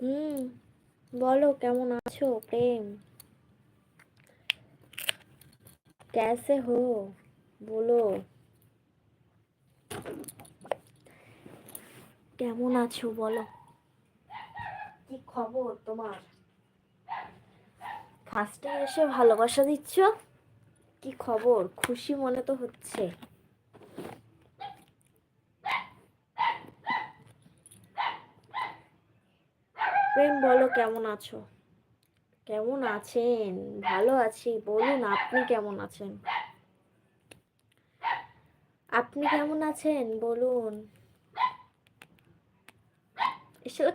হুম বলো কেমন আছো প্রেম कैसे हो বলো কেমন আছো বলো কি খবর তোমার ফার্স্টে এসে ভালোবাসা দিচ্ছ কি খবর খুশি মনে তো হচ্ছে প্রেম বলো কেমন আছো? কেমন আছেন? ভালো আছি। বলুন, আপনি কেমন আছেন? আপনি কেমন আছেন? বলুন। এসে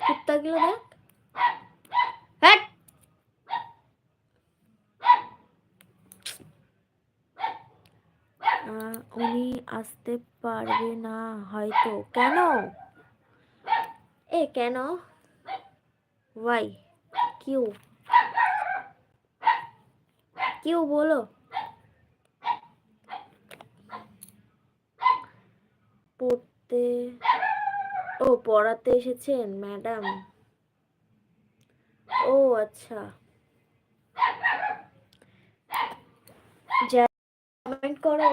দেখ। উনি আসতে পারবে না, হয়তো। কেন? এ, কেন? ওয়াই কিউ কিউ বলো। পড়তে ও পড়াতে এসেছেন ম্যাডাম। ও আচ্ছা। কমেন্ট করো।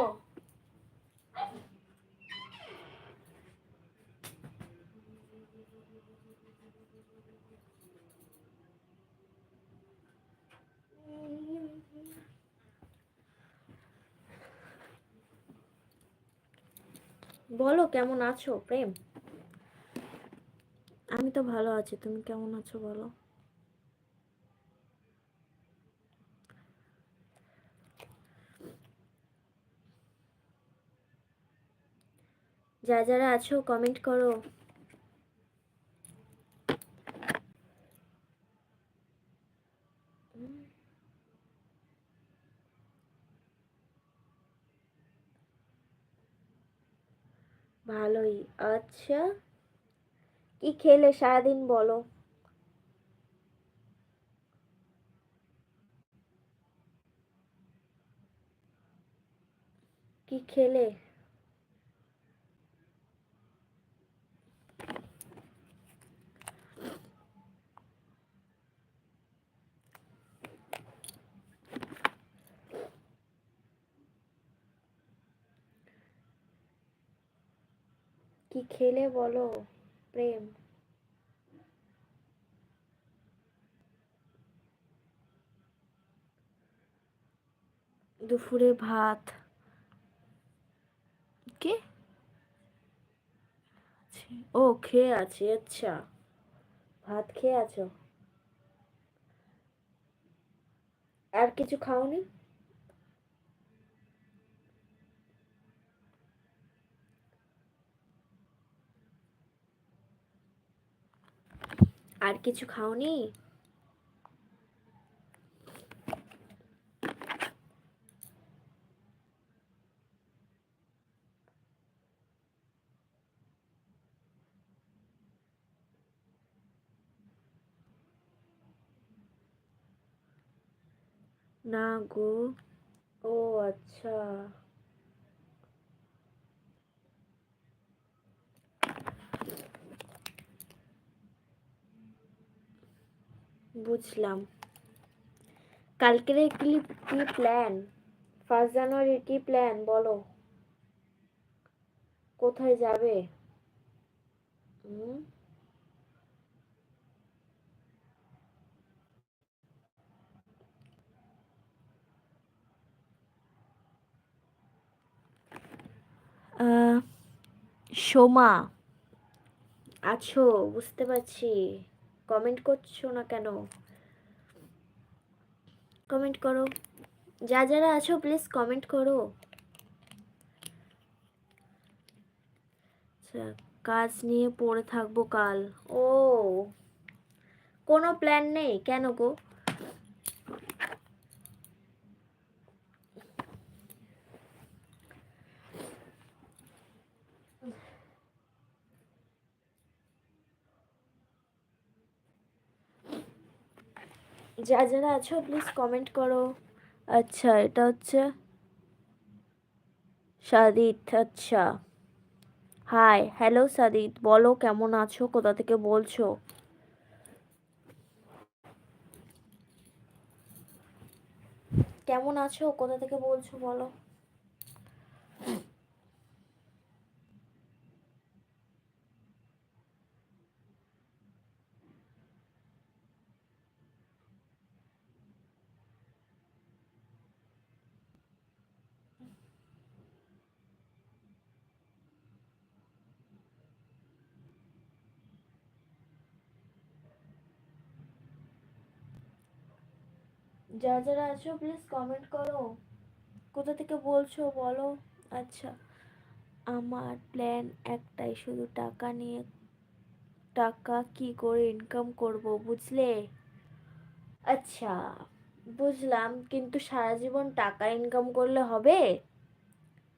বলো, কেমন আছো প্রেম? আমি তো ভালো আছি, তুমি কেমন আছো বলো? যা যারা আছো কমেন্ট করো। ভালোই। আচ্ছা কি খেলে সারাদিন বলো? কি খেলে? কি খেলে বলো? প্রেম। দুপুরে ভাত। কে? ও, খেয়ে আছি আচ্ছা। ভাত খেয়ে আছো? আর কিছু খাওনি? আর কিছু খাওনি? না গো। ও আচ্ছা। বুঝলাম। কালকের কি কি প্ল্যান ফার্স্ট জানুয়ারির কি প্ল্যান বলো। কোথায় যাবে? হুম? সোমা। আছো বুঝতে পারছি। কমেন্ট করছ না কেন? কমেন্ট করো। যা যারা আছো প্লিজ কমেন্ট করো। আচ্ছা কাজ নিয়ে পড়ে থাকব কাল। ও, কোনো প্ল্যান নেই? কেন গো? যা যারা আছো প্লিজ কমেন্ট করো। আচ্ছা এটা হচ্ছে সাদিত আচ্ছা। হাই হ্যালো সাদিত, বলো কেমন আছো, কোথা থেকে বলছো? কেমন আছো, কোথা থেকে বলছো, বলো। যা যারা আছো প্লিজ কমেন্ট করো। কোথা থেকে বলছো বলো। আচ্ছা আমার প্ল্যান একটাই, শুধু টাকা নিয়ে, টাকা কি করে ইনকাম করব, বুঝলে? আচ্ছা বুঝলাম, কিন্তু সারা জীবন টাকা ইনকাম করলে হবে?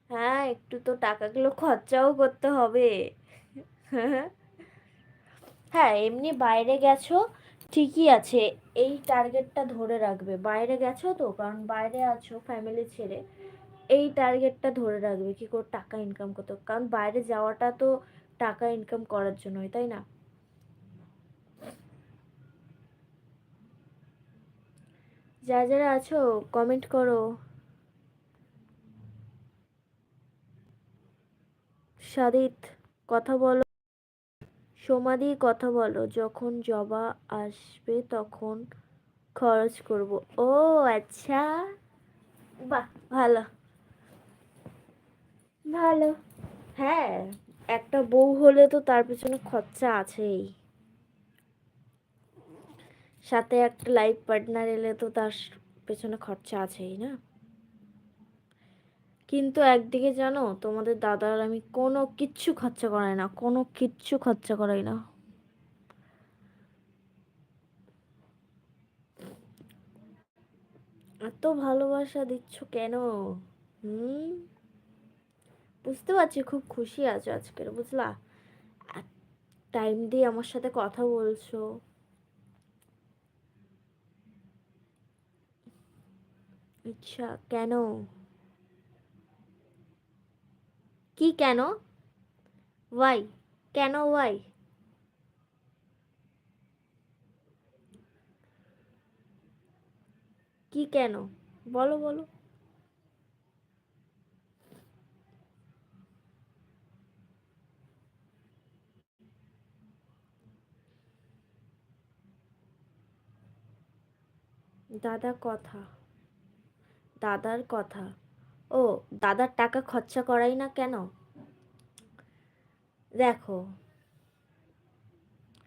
হ্যাঁ একটু তো টাকাগুলো খরচাও করতে হবে। হ্যাঁ এমনি বাইরে গেছো ঠিকই আছে, এই টার্গেটটা ধরে রাখবে। বাইরে গেছো তো, কারণ বাইরে আছো ফ্যামিলি ছেড়ে, এই টার্গেটটা ধরে রাখবে কি করে টাকা ইনকাম করতে কারণ বাইরে যাওয়াটা তো টাকা ইনকাম করার জন্যই, তাই না? যা যারা আছো কমেন্ট করো। সাদিত, কথা বলো। সমাধি কথা বলো, যখন জবা আসবে তখন খরচ করব। ও আচ্ছা। বাহ, ভালো। ভালো। হ্যাঁ একটা বউ হলে তো তার পেছনে খরচা আছেই। সাথে একটা লাইফ পার্টনার এলে তো তার পেছনে খরচা আছেই না? কিন্তু একদিকে জানো, তোমাদের দাদার আমি কোনো কিচ্ছু খরচা করাই না, কোনো কিচ্ছু খরচা করাই না। এত ভালোবাসা দিচ্ছ কেন? হুম? বুঝতে পারছি, খুব খুশি আছো আজকের, বুঝলা? টাইম দিয়ে আমার সাথে কথা বলছো। আচ্ছা কেন? কি কেন? ওয়াই কেন ওয়াই কি কেন? বলো বলো। দাদা কথা। দাদার কথা। ও, দাদার টাকা খরচা করাই না কেন? দেখো,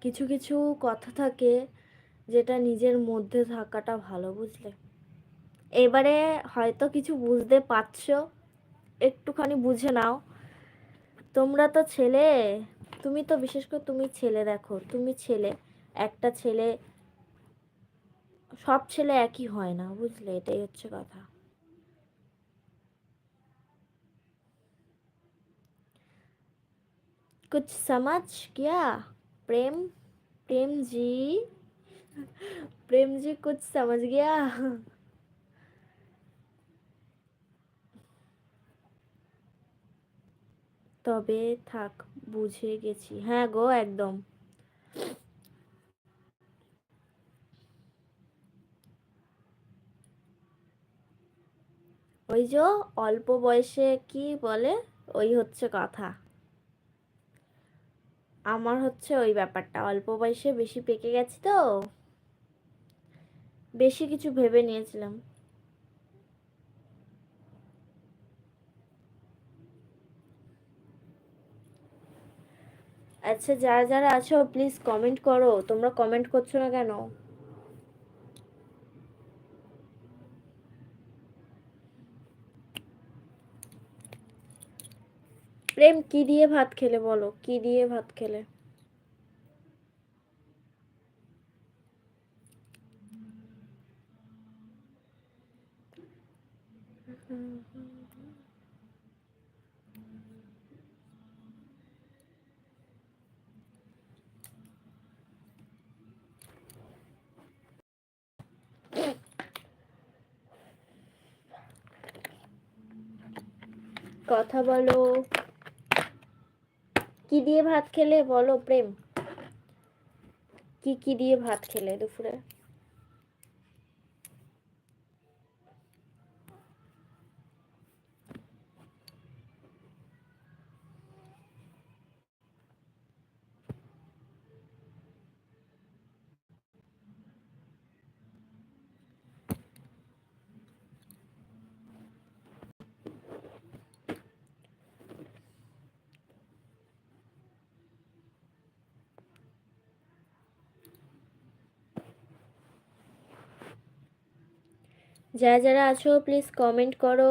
কিছু কিছু কথা থাকে যেটা নিজের মধ্যে থাকাটা ভালো, বুঝলে? এবারে হয়তো কিছু বুঝতে পারছ, একটুখানি বুঝে নাও। তোমরা তো ছেলে, তুমি তো বিশেষ করে তুমি ছেলে দেখো, তুমি ছেলে, একটা ছেলে, সব ছেলে একই হয় না, বুঝলে? এটাই হচ্ছে কথা। कुछ समझ गया प्रेम प्रेम जी प्रेम जी कुछ समझ गया তবে থাক বুঝে গেছি হ্যাঁ গো একদম ওই যে অল্প বয়সে কি বলে ওই হচ্ছে কথা আমার হচ্ছে ওই ব্যাপারটা। অল্প বয়সে বেশি পেকে গেছি তো। বেশি কিছু ভেবে নিয়েছিলাম। আচ্ছা যারা যারা আছো প্লিজ কমেন্ট করো। তোমরা কমেন্ট করছ না কেন? প্রেম কি দিয়ে ভাত খেলে বলো? কি দিয়ে ভাত খেলে? কথা বলো। কি দিয়ে ভাত খেলে বলো প্রেম? কি কি দিয়ে ভাত খেলে দুপুরে? যারা যারা আছো প্লিজ কমেন্ট করো।